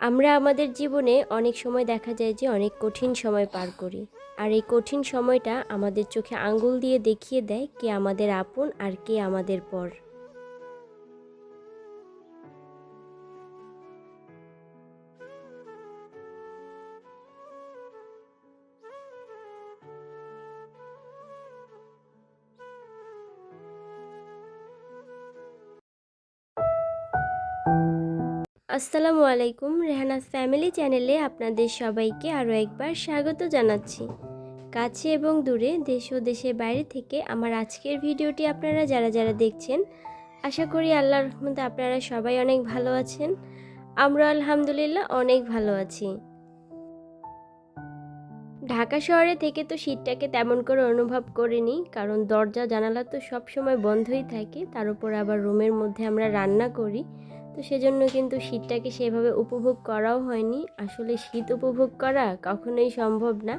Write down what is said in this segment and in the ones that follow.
আমরা আমাদের জীবনে অনেক সময় দেখা যায় যে অনেক কঠিন সময় পার করি। আর এই কঠিন সময়টা আমাদের চোখে আঙ্গুল দিয়ে দেখিয়ে দেয় কে আমাদের আপন আর কে আমাদের পর। আসসালামু আলাইকুম রেহানাস ফ্যামিলি চ্যানেলে আপনাদের সবাইকে আরও একবার স্বাগত জানাচ্ছি। কাছে এবং দূরে দেশ ও দেশের বাইরে থেকে আমার আজকের ভিডিওটি আপনারা যারা যারা দেখছেন, আশা করি আল্লাহর রহমতে আপনারা সবাই অনেক ভালো আছেন। আমরা আলহামদুলিল্লাহ অনেক ভালো আছি। ঢাকা শহরে থেকে তো শীতটাকে তেমন করে অনুভব করিনি, কারণ দরজা জানালা তো সব সময় বন্ধই থাকে, তার উপর আবার রুমের মধ্যে আমরা রান্না করি। তো সেজন্য কিন্তু শীতটাকে সেভাবে উপভোগ করাও হয়নি। আসলে শীত উপভোগ করা কখনোই সম্ভব না।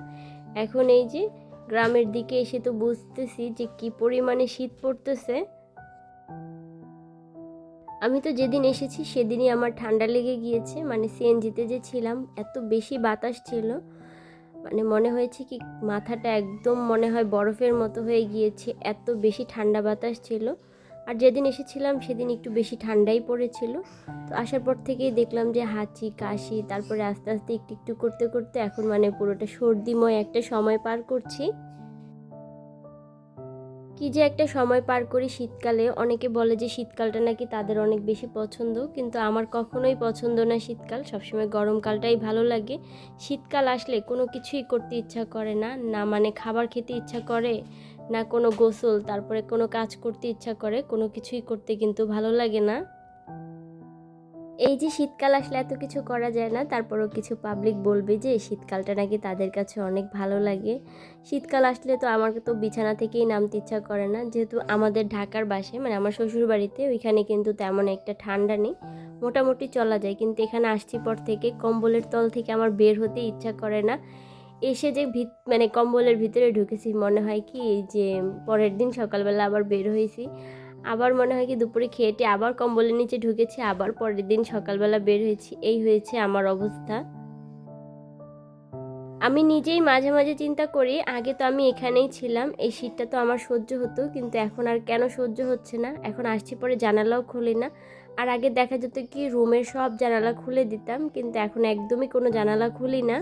এখন এই যে গ্রামের দিকে এসে তো বুঝতেছি যে কি পরিমাণে শীত পড়তেছে। আমি তো যেদিন এসেছি সেদিনই আমার ঠান্ডা লেগে গিয়েছে। মানে সিএনজিতে যে ছিলাম, এত বেশি বাতাস ছিল। মানে মনে হয়েছে কি মাথাটা একদম মনে হয় বরফের মতো হয়ে গিয়েছে। এত বেশি ঠান্ডা বাতাস ছিল। আর যেদিন এসেছিলাম সেদিন একটু বেশি ঠান্ডাই পড়েছিল। তো আসার পর থেকেই দেখলাম যে হাঁচি, কাশি, তারপরে আস্তে আস্তে একটু একটু করতে করতে এখন মানে পুরোটা সর্দিময় একটা সময় পার করছি। কি যে একটা সময় পার করি শীতকালে, অনেকে বলে যে শীতকালটা নাকি তাদের অনেক বেশি পছন্দ, কিন্তু আমার কখনোই পছন্দ না শীতকাল, সবসময় গরমকালটাই ভালো লাগে। শীতকাল আসলে কোনো কিছুই করতে ইচ্ছা করে না না মানে খাবার খেতে ইচ্ছা করে না কোনো গোসল, তারপরে কোনো কাজ করতে ইচ্ছা করে, কোনো কিছুই করতে কিন্তু ভালো লাগে না। এই যে শীতকাল আসলে এত কিছু করা যায় না, তারপরও কিছু পাবলিক বলবে যে শীতকালটা নাকি তাদের কাছে অনেক ভালো লাগে। শীতকাল আসলে তো আমার তো বিছানা থেকেই নামতে ইচ্ছা করে না, যেহেতু আমাদের ঢাকার বাসে মানে আমার শ্বশুর বাড়িতে ওইখানে কিন্তু তেমন একটা ঠান্ডা নেই। মোটামুটি চলা যায়, কিন্তু এখানে আসছি পর থেকে কম্বলের তল থেকে আমার বের হতে ইচ্ছা করে না। এসে যে ভিত মানে কম্বলের ভিতরে ঢুকেছি, মনে হয় কি যে পরের দিন সকালবেলা আবার বের হয়েছি। আবার মনে হয় কি দুপুরে খেয়েটে আবার কম্বলের নিচে ঢুকেছি, আবার পরের দিন সকালবেলা বের হয়েছি। এই হয়েছে আমার অবস্থা। আমি নিজেই মাঝে মাঝে চিন্তা করি, আগে তো আমি এখানেই ছিলাম, এই শীতটা তো আমার সহ্য হতো, কিন্তু এখন আর কেন সহ্য হচ্ছে না? এখন আসছি পরে জানালাও খুলি না। আর আগে দেখা যেত কি রুমের সব জানালা খুলে দিতাম, কিন্তু এখন একদমই কোনো জানালা খুলি না।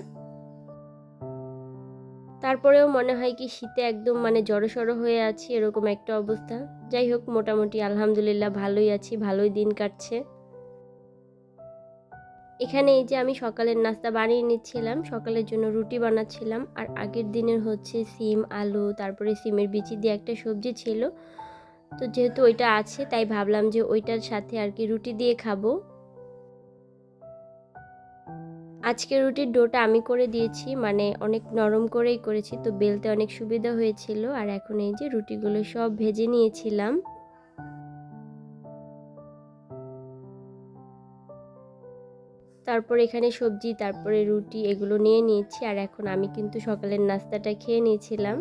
তারপরেও মনে হয় কি শীতে একদম মানে জড়সড় হয়ে আছি, এরকম একটা অবস্থা। যাই হোক, মোটামুটি আলহামদুলিল্লাহ ভালোই আছি, ভালোই দিন কাটছে। এখানে এই যে আমি সকালের নাস্তা বানিয়ে নিচ্ছিলাম, সকালের জন্য রুটি বানাচ্ছিলাম, আর আগের দিনের হচ্ছে সিম, আলু, তারপরে সিমের বিচি দিয়ে একটা সবজি ছিল। তো যেহেতু ওইটা আছে, তাই ভাবলাম যে ওইটার সাথে আর কি রুটি দিয়ে খাব। আজকে রুটির ডোটা আমি করে দিয়েছি মানে অনেক নরম করেই করেছি, তো বেলতে অনেক সুবিধা হয়েছিল। আর এখন এই যে রুটিগুলো সব ভেজে নিয়েছিলাম। তারপর এখানে সবজি, তারপরে রুটি এগুলো নিয়ে নিয়েছি। আর এখন আমি কিন্তু সকালের নাস্তাটা খেয়ে নিয়েছিলাম।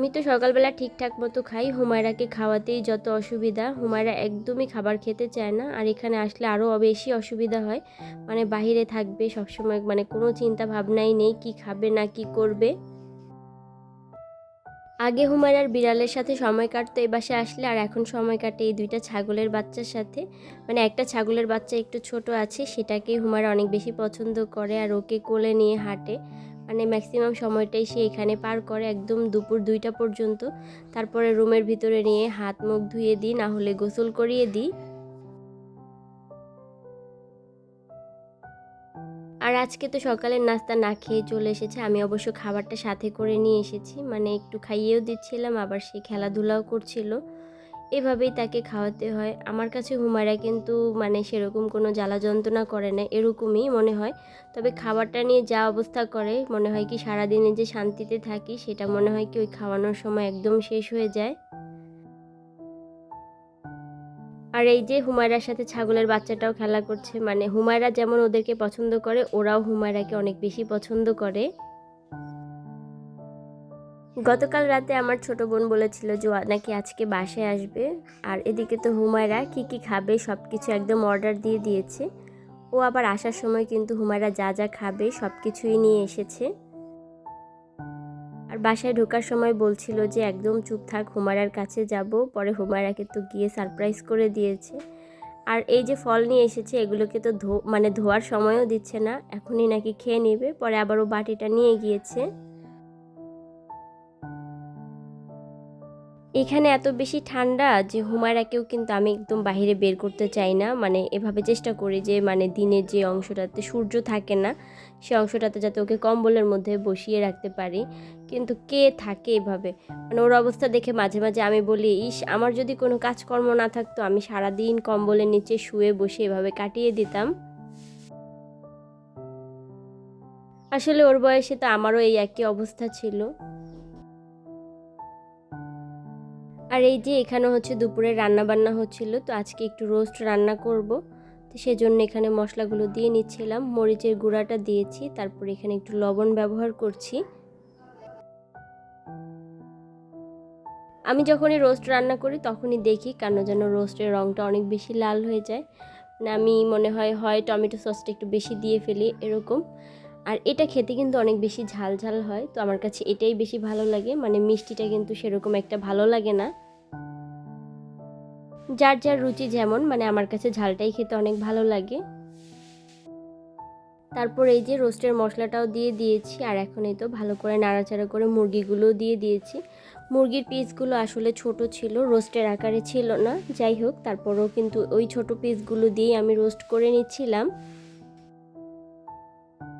আমি তো সকালবেলা ঠিকঠাক মতো খাই। হুমায়রাকে খাওয়াতেই যত অসুবিধা, হুমায়রা একদমই খাবার খেতে চায় না। আর এখানে আসলে আরও বেশি অসুবিধা হয়। মানে বাহিরে থাকবে সবসময় মানে কোনো চিন্তা ভাবনাই নেই কি খাবে না কি করবে। আগে হুমায়রার বিড়ালের সাথে সময় কাটতো এই বাসে আসলে, আর এখন সময় কাটে এই দুইটা ছাগলের বাচ্চার সাথে। মানে একটা ছাগলের বাচ্চা একটু ছোট আছে, সেটাকেই হুমায়রা অনেক বেশি পছন্দ করে, আর ওকে কোলে নিয়ে হাঁটে। মানে ম্যাক্সিমাম সময়টাই সে এখানে পার করে একদম দুপুর দুইটা পর্যন্ত। তারপরে রুমের ভিতরে নিয়ে হাত মুখ ধুয়ে দিই, না হলে গোসল করিয়ে দিই। আর আজকে তো সকালের নাস্তা না খেয়ে চলে এসেছে, আমি অবশ্য খাবারটা সাথে করে নিয়ে এসেছি। মানে একটু খাইয়েও দিচ্ছিলাম, আবার সে খেলাধুলাও করছিল। এভাবেই তাকে খাওয়াতে হয়। আমার কাছে হুমায়রা কিন্তু মানে সেরকম কোনো জ্বালা যন্ত্রণা করে না, এরকমই মনে হয়। তবে খাবারটা নিয়ে যা অবস্থা করে, মনে হয় কি সারাদিনে যে শান্তিতে থাকি, সেটা মনে হয় কি ওই খাওয়ানোর সময় একদম শেষ হয়ে যায়। আর এই যে হুমায়রার সাথে ছাগলের বাচ্চাটাও খেলা করছে মানে হুমায়রা যেমন ওদেরকে পছন্দ করে, ওরাও হুমায়রাকে অনেক বেশি পছন্দ করে। গতকাল রাতে আমার ছোট বোন বলেছিল যে নাকি আজকে বাসায় আসবে। আর এদিকে তো হুমায়রা কি কি খাবে সব কিছু একদম অর্ডার দিয়ে দিয়েছে। ও আবার আসার সময় কিন্তু হুমায়রা যা যা খাবে সব কিছুই নিয়ে এসেছে। আর বাসায় ঢোকার সময় বলছিল যে একদম চুপ থাক, হুমায়রার কাছে যাব। পরে হুমায়রাকে তো গিয়ে সারপ্রাইজ করে দিয়েছে। আর এই যে ফল নিয়ে এসেছে, এগুলোকে তো ধো মানে ধোয়ার সময়ও দিচ্ছে না। এখনই নাকি খেয়ে নেবে। পরে আবার ও বাটিটা নিয়ে গিয়েছে। এখানে এত বেশি ঠান্ডা যে হুমায়রাকেও কিন্তু আমি একদম বাইরে বের করতে চাই না। মানে এভাবে চেষ্টা করি যে মানে দিনের যে অংশটাতে সূর্য থাকে না, সে অংশটাতে যাতে ওকে কম্বলের মধ্যে বসিয়ে রাখতে পারি। কিন্তু কে থাকে এভাবে? মানে ওর অবস্থা দেখে মাঝে মাঝে আমি বলি, ইস, আমার যদি কোনো কাজকর্ম না থাকতো, আমি সারাদিন কম্বলের নিচে শুয়ে বসে এভাবে কাটিয়ে দিতাম। আসলে ওর বয়সে তো আমারও এই একই অবস্থা ছিল। আর এই যে এখানে হচ্ছে দুপুরে রান্না বান্না হচ্ছিল, তো আজকে একটু রোস্ট রান্না করব। তো সেজন্য এখানে মশলাগুলো দিয়ে নিচ্ছিলাম, মরিচের গুঁড়াটা দিয়েছি, তারপর এখানে একটু লবণ ব্যবহার করছি। আমি যখনই রোস্ট রান্না করি তখনই দেখি কেন যেন রোস্টের রঙটা অনেক বেশি লাল হয়ে যায়। মানে আমি মনে হয় হয় টমেটো সসটা একটু বেশি দিয়ে ফেলি এরকম। আর এটা খেতে কিন্তু অনেক বেশি ঝাল ঝাল হয়, তো আমার কাছে এটাই বেশি ভালো লাগে। মানে মিষ্টিটা কিন্তু সেরকম একটা ভালো লাগে না। যার যার রুচি যেমন মানে আমার কাছে ঝালটাই খেতে অনেক ভালো লাগে। তারপর এই যে রোস্টের মশলাটাও দিয়ে দিয়েছি, আর এখন এই তো ভালো করে নাড়াচাড়া করে মুরগিগুলোও দিয়ে দিয়েছি। মুরগির পিসগুলো আসলে ছোট ছিল, রোস্টের আকারে ছিল না, যাই হোক, তারপরও কিন্তু ওই ছোট পিসগুলো দিয়েই আমি রোস্ট করে নিচ্ছিলাম।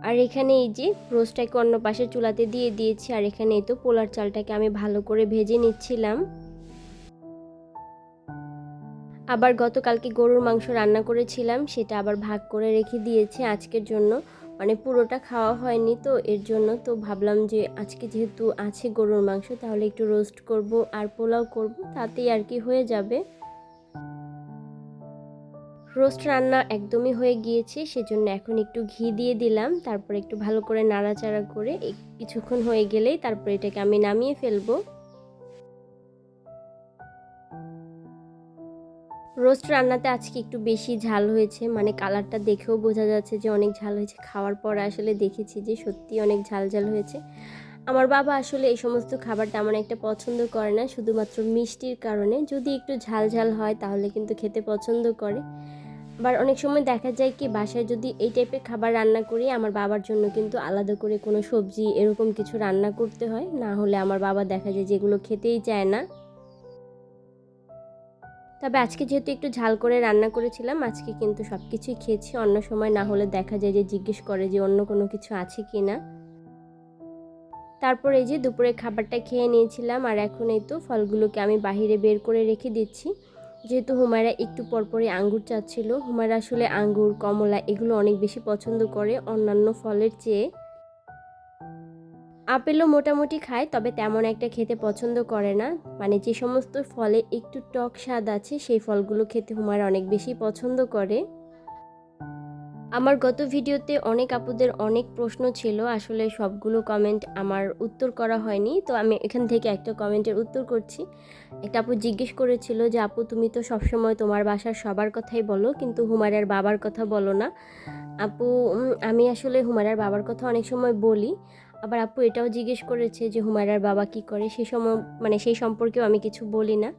আর এখানে এই যে রোস্টটাকে অন্য পাশে চুলাতে দিয়ে দিয়েছি, আর এখানে এই তো পোলার চালটাকে আমি ভালো করে ভেজে নিচ্ছিলাম। আবার গতকালকে গরুর মাংস রান্না করেছিলাম, সেটা আবার ভাগ করে রেখে দিয়েছে আজকের জন্য। মানে পুরোটা খাওয়া হয়নি তো, এর জন্য তো ভাবলাম যে আজকে যেহেতু আছে গরুর মাংস, তাহলে একটু রোস্ট করব আর পোলাও করব, তাতেই আর কি হয়ে যাবে। রোস্ট রান্না একদমই হয়ে গিয়েছে, সেজন্য এখন একটু ঘি দিয়ে দিলাম, তারপর একটু ভালো করে নাড়াচাড়া করে কিছুক্ষণ হয়ে গেলেই তারপর এটাকে আমি নামিয়ে ফেলব। রোস্ট রান্নাতে আজকে একটু বেশি ঝাল হয়েছে। মানে কালারটা দেখেও বোঝা যাচ্ছে যে অনেক ঝাল হয়েছে। খাওয়ার পর আসলে দেখেছি যে সত্যি অনেক ঝাল ঝাল হয়েছে। আমার বাবা আসলে এই সমস্ত খাবার তেমন একটা পছন্দ করে না, শুধুমাত্র মিষ্টির কারণে। যদি একটু ঝাল ঝাল হয় তাহলে কিন্তু খেতে পছন্দ করে। আবার অনেক সময় দেখা যায় কি, বাসায় যদি এই টাইপের খাবার রান্না করি, আমার বাবার জন্য কিন্তু আলাদা করে কোনো সবজি এরকম কিছু রান্না করতে হয়। না হলে আমার বাবা দেখা যায় যেগুলো খেতেই চায় না। তবে আজকে যেহেতু একটু ঝাল করে রান্না করেছিলাম আজকে কিন্তু সব কিছুই খেয়েছি। অন্য সময় না হলে দেখা যায় যে জিজ্ঞেস করে যে অন্য কোনো কিছু আছে কি না তারপর এই যে দুপুরে খাবারটা খেয়ে নিয়েছিলাম আর এখন এই তো ফলগুলোকে আমি বাহিরে বের করে রেখে দিচ্ছি। যেহেতু হুমায়রা একটু পরপরই আঙ্গুর চাচ্ছিল। হুমায়রা আসলে আঙ্গুর কমলা এগুলো অনেক বেশি পছন্দ করে অন্যান্য ফলের চেয়ে। আপেলও মোটামুটি খায়, তবে তেমন একটা খেতে পছন্দ করে না। মানে যে সমস্ত ফলে একটু টক স্বাদ আছে, সেই ফলগুলো খেতে হুমায়রা অনেক বেশি পছন্দ করে। আমার গত ভিডিওতে অনেক আপুদের অনেক প্রশ্ন ছিল, আসলে সবগুলো কমেন্ট আমার উত্তর করা হয়নি। তো আমি এখান থেকে একটা কমেন্টের উত্তর করছি। একটা আপু জিজ্ঞেস করেছিল যে, আপু, তুমি তো সবসময় তোমার বাসার সবার কথাই বলো, কিন্তু হুমারার বাবার কথা বলো না। আপু আমি আসলে হুমারার বাবার কথা অনেক সময় বলি। আবার আপু এটাও জিজ্ঞেস করেছে যে হুমায়রার বাবা কি করে? সেই সময় মানে সেই সম্পর্কেও আমি কিছু বলি না।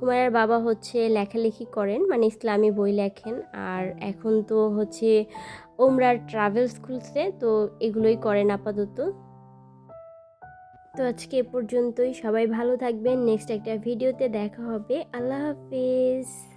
হুমায়রার বাবা হচ্ছে লেখালেখি করেন মানে ইসলামী বই লেখেন। আর এখন তো হচ্ছে ওমরার ট্রাভেলস খুলছে তো এগুলোই করেন আপাতত। তো আজকে এ পর্যন্তই। সবাই ভালো থাকবেন। নেক্সট একটা ভিডিওতে দেখা হবে। আল্লাহ হাফিজ।